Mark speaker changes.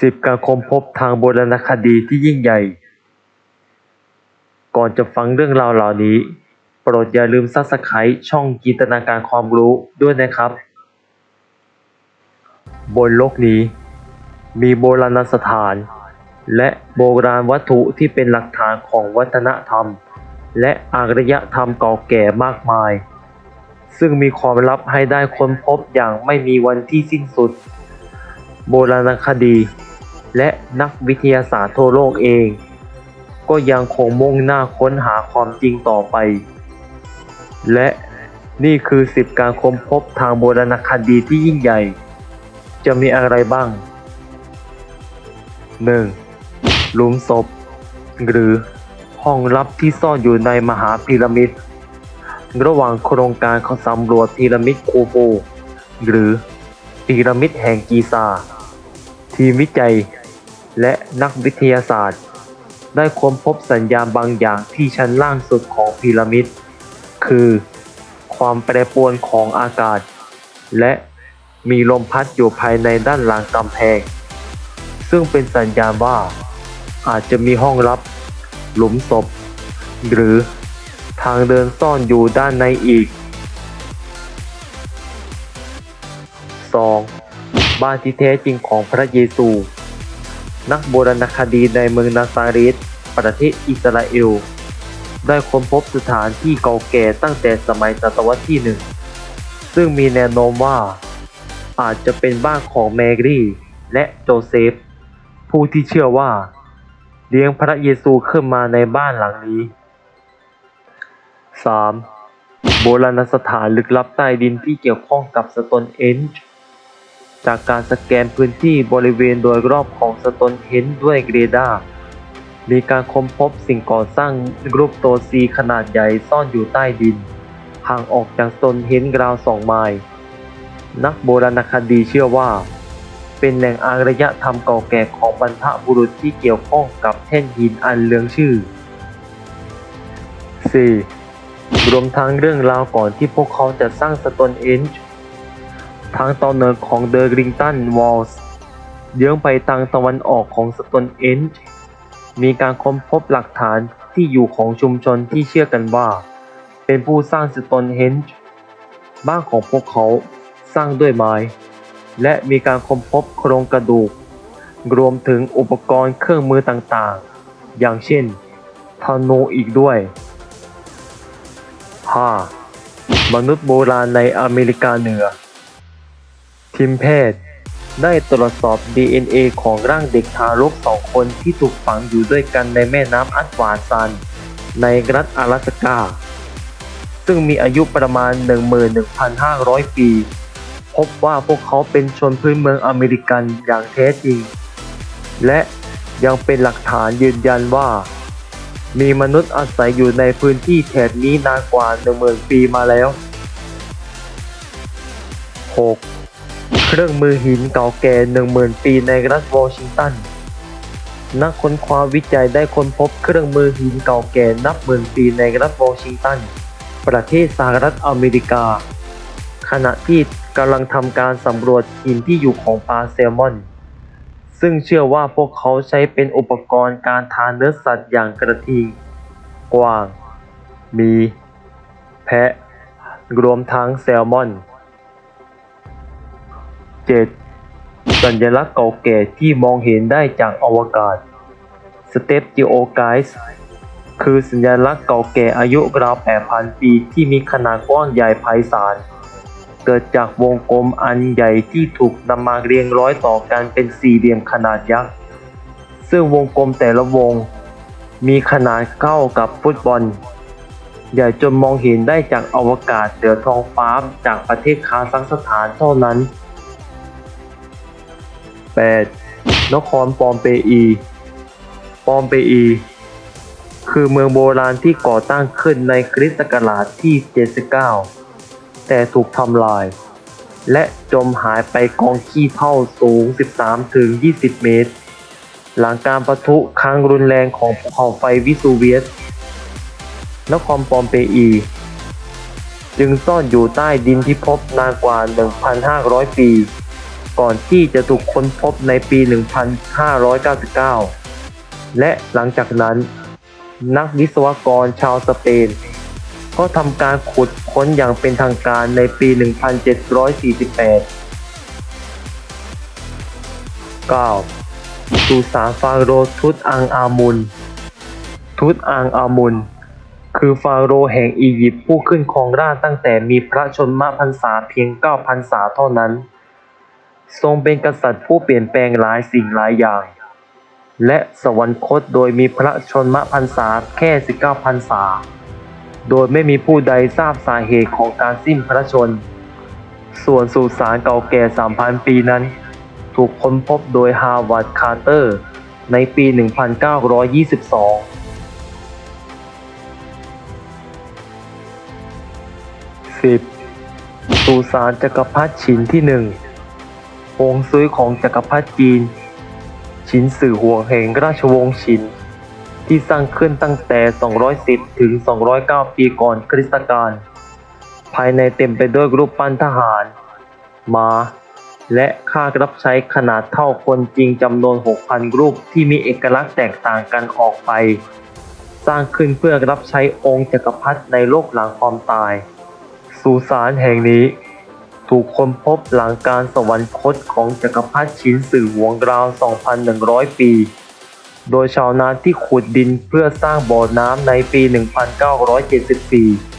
Speaker 1: สิบการค้นพบทางโบราณคดีที่ยิ่งใหญ่ ก่อนจะฟังเรื่องราวเหล่านี้ โปรดอย่าลืมซับสไครต์ช่องจินตนาการความรู้ด้วยนะครับ บนโลกนี้ มีโบราณสถาน และโบราณวัตถุที่เป็นหลักฐานของวัฒนธรรม และอารยธรรมเก่าแก่มากมาย ซึ่งมีความลับให้ได้ค้นพบอย่างไม่มีวันที่สิ้นสุดโบราณคดี และนักวิทยาศาสตร์ทั่วโลกเอง ก็ยังคงมุ่งหน้าค้นหาความจริงต่อไป และนี่คือ 10 การค้นพบทางโบราณคดีที่ยิ่งใหญ่ จะมีอะไรบ้าง 1. หลุมศพ หรือห้องลับที่ซ่อนอยู่ในมหาพีระมิด ระหว่างโครงการเขาสำรวจพีระมิดคูฟูหรือพีระมิดแห่งกีซาทีมวิจัย และนักวิทยาศาสตร์ ได้ค้นพบสัญญาณบางอย่างที่ชั้นล่างสุดของพีระมิด คือ ความแปรปรวนของอากาศ และมีลมพัดอยู่ภายในด้านหลังกำแพง ซึ่งเป็นสัญญาณว่า อาจจะมีห้องลับ หลุมศพ หรือทางเดินซ่อนอยู่ด้านในอีก 2. บ้านที่แท้จริงของพระเยซู นักโบราณคดีในเมืองนาซาเรตประเทศอิสราเอล ได้ค้นพบสถานที่เก่าแก่ตั้งแต่สมัยศตวรรษที่หนึ่ง ซึ่งมีแนวโน้มว่า อาจจะเป็นบ้านของแมรี่และโจเซฟ ผู้ที่เชื่อว่า เลี้ยงพระเยซูขึ้นมาในบ้านหลังนี้ 3. โบราณสถานลึกลับใต้ดินที่เกี่ยวข้องกับสโตนเอนจ์ จากการสแกนพื้นที่บริเวณโดยรอบของสโตนเฮนด้วยเรดาร์มีการค้นพบสิ่งก่อสร้างรูปตัวซีขนาดใหญ่ซ่อนอยู่ใต้ดิน ห่างออกจากสโตนเฮนจ์ราวสองไมล์นักโบราณคดีเชื่อว่า เป็นแหล่งอารยธรรมเก่าแก่ของบรรพบุรุษที่เกี่ยวข้องกับแท่นหินอันเลืองชื่อ 4. รวมทั้งเรื่องราวก่อนที่พวกเขาจะสร้างสโตนเอนจ์ ทางตอนเหนือของเดอร์ริงตันวอลส์เยื้องไปทางตะวันออกของสโตนเอนจ์มีการค้นพบหลักฐานที่อยู่ของชุมชนที่เชื่อกันว่า เป็นผู้สร้างสโตนเฮนจ์บ้านของพวกเขาสร้างด้วยไม้ และมีการค้นพบโครงกระดูก รวมถึงอุปกรณ์เครื่องมือต่างๆ อย่างเช่นธนูอีกด้วย 5. มนุษย์โบราณในอเมริกาเหนือ ทีมแพทย์ ได้ตรวจสอบ DNA ของร่างเด็กทารกสองคนที่ถูกฝังอยู่ด้วยกันในแม่น้ำอัดวาซัน ในรัฐ阿拉สกา ซึ่งมีอายุประมาณ 11,500 ปี พบว่าพวกเขาเป็นชนพื้นเมืองอเมริกันอย่างแท้จริง และยังเป็นหลักฐานยืนยันว่า มีมนุษย์อาศัยอยู่ในพื้นที่แถบนี้นานกว่า 10,000 ปีมาแล้ว 6. เครื่องมือหินเก่าแก่ 10,000 ปีในรัฐวอชิงตัน นักค้นคว้าวิจัยได้ค้นพบเครื่องมือหินเก่าแก่นับหมื่นปีในรัฐวอชิงตัน ประเทศสหรัฐอเมริกา ขณะที่กำลังทำการสำรวจหินที่อยู่ของปลาแซลมอน ซึ่งเชื่อว่าพวกเขาใช้เป็นอุปกรณ์การทานเนื้อสัตว์อย่างกระทิง กวาง มี แพะ รวมทั้งแซลมอน 7. สัญลักษณ์เก่าแก่ที่มองเห็นได้จากอวกาศสเตปจิโอไกส์คือสัญลักษณ์เก่าแก่อายุราว8,000 ปีที่มีขนาดกว้างใหญ่ไพศาล เกิดจากวงกลมอันใหญ่ที่ถูกนำมาเรียงร้อยต่อกันเป็นสี่เหลี่ยมขนาดยักษ์ ซึ่งวงกลมแต่ละวง มีขนาดเท่ากับฟุตบอล ใหญ่จนมองเห็นได้จากอวกาศเหนือท้องฟ้าจากประเทศคาซัคสถานเท่านั้น 8. นครปอมเปอี ปอมเปอี คือเมืองโบราณที่ก่อตั้งขึ้นในคริสต์ศักราชที่ 79 แต่ถูกทำลาย และจมหายไปกองขี้เท่าสูง 13-20 เมตร หลังการปะทุครั้งรุนแรงของภูเขาไฟวิสูเวียส นครปอมเปอี จึงซ่อนอยู่ใต้ดินที่พบนานกว่า 1,500 ปี ก่อนที่จะถูกค้นพบในปี 1599 และหลังจากนั้น นักวิศวกรชาวสเปน ก็ทำการขุดค้นอย่างเป็นทางการในปี 1748 9. สุสานฟาโรทุตอังอามุน ทุตอังอามุน คือฟาโรห์แห่งอียิปต์ผู้ขึ้นครองราชย์ตั้งแต่มีพระชนมพรรษาเพียง 9 พรรษาเท่านั้น ทรงเป็นกษัตริย์ผู้เปลี่ยนแปลงหลายสิ่งหลายอย่าง และสวรรคตโดยมีพระชนมพรรษาแค่ 19พรรษา โดยไม่มีผู้ใดทราบสาเหตุของการสิ้นพระชน ส่วนสุสานเก่าแก่ 3,000 ปีนั้น ถูกค้นพบโดยฮาวาร์ดคาร์เตอร์ ในปี 1922 10. สุสานจักรพรรดิฉินที่หนึ่ง ฮวงซุยของจักรพรรดิจีนฉินสื่อห่วงแห่งราชวงศ์ฉิน ที่สร้างขึ้นตั้งแต่ 210 ถึง 209 ปีก่อนคริสตกาล ภายในเต็มไปด้วยรูปปั้นทหารม้า และค่ารับใช้ขนาดเท่าคนจริงจำนวน 6,000 รูปที่มีเอกลักษณ์แตกต่างกันออกไป สร้างขึ้นเพื่อรับใช้องค์จักรพรรดิในโลกหลังความตาย สุสานแห่งนี้ ถูกค้นพบหลังการสวรรคตของจักรพรรดิชินสื่อหวงราว 2,100 ปี โดยชาวนาที่ขุดดินเพื่อสร้างบ่อน้ำในปี 1974